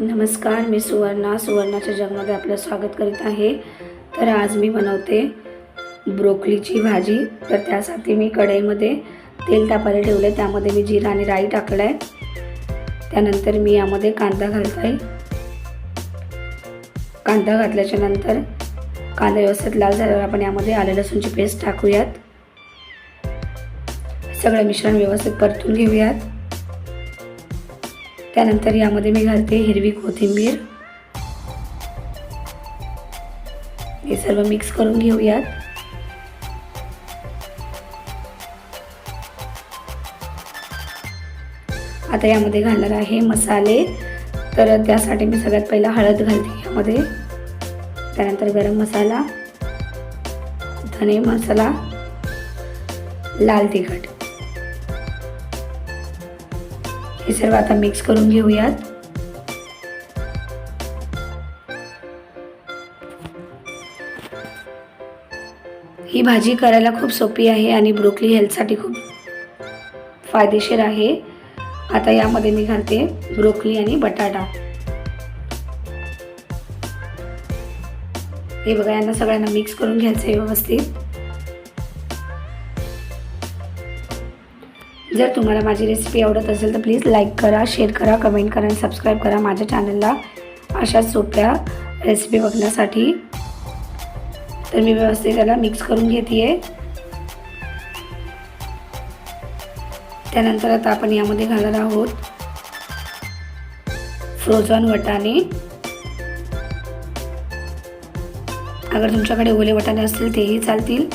नमस्कार मी सुवर्णा. सुवर्णाच्या जगमध्ये आपलं स्वागत करीत आहे. तर आज मी बनवते ब्रोकलीची भाजी. तर त्यासाठी मी कढईमध्ये तेल तापायला ठेवलं आहे त्यामध्ये मी जिरा आणि राई टाकलं आहे त्यानंतर मी यामध्ये कांदा घालत आहे कांदा घातल्याच्या नंतर कांदा व्यवस्थित लाल झाल्यावर आपण यामध्ये आलं लसूणची पेस्ट टाकूयात. सगळं मिश्रण व्यवस्थित परतून घेऊयात. त्यानंतर यामध्ये मी घालते हिरवी कोथिंबीर. हे सर्व मिक्स करून घेऊयात. आता यामध्ये घालणार आहे मसाले. तर त्यासाठी मी सगळ्यात पहिला हळद घालते यामध्ये. त्यानंतर गरम मसाला धने मसाला लाल तिखट. हे सर्व आता मिक्स करून घेऊयात. ही भाजी करायला खूप सोपी आहे आणि ब्रोकली हेल्थसाठी खूप फायदेशीर आहे. आता यामध्ये मी घालते ब्रोकली आणि बटाटा. हे बघा यांना सगळ्यांना मिक्स करून घ्यायचं आहे व्यवस्थित. जर तुम्हाला माझी रेसिपी आवडत असेल तर प्लीज लाईक करा शेअर करा कमेंट करा आणि सबस्क्राईब करा माझ्या चॅनलला अशा सोप्या रेसिपी बघण्यासाठी. तर मी व्यवस्थित त्याला मिक्स करून घेते त्यानंतर आता आपण यामध्ये घालणार आहोत फ्रोझन वटाणे. अगर तुमच्याकडे ओले वटाणे असतील तेही चालतील.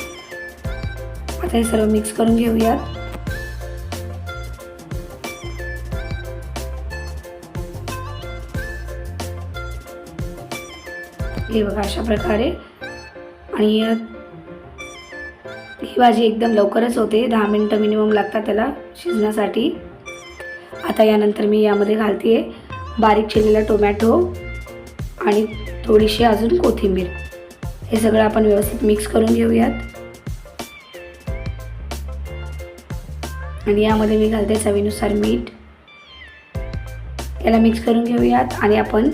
आता हे सर्व मिक्स करून घेऊयात. हे बघा अशा प्रकारे. आणि ही भाजी एकदम लवकरच होते. दहा मिनटं मिनिमम लागतात त्याला शिजण्यासाठी. आता यानंतर मी यामध्ये घालते बारीक चिरलेला टोमॅटो आणि थोडीशी अजून कोथिंबीर. हे सगळं आपण व्यवस्थित मिक्स करून घेऊयात. आणि यामध्ये मी घालते चवीनुसार मीठ. याला मिक्स करून घेऊयात आणि आपण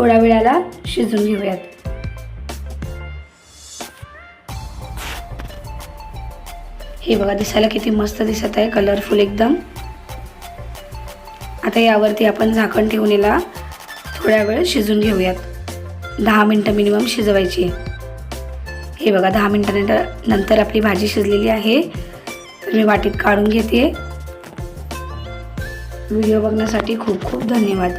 थोड्या वेळाला शिजून घेऊयात. हे बघा दिसायला किती मस्त दिसत आहे कलरफुल एकदम. आता यावरती आपण झाकण ठेवून याला थोड्या वेळ शिजून घेऊयात. दहा मिनटं मिनिमम शिजवायची. हे बघा दहा मिनटानंतर नंतर आपली भाजी शिजलेली आहे. तर मी वाटीत काढून घेते. व्हिडिओ बघण्यासाठी खूप खूप धन्यवाद.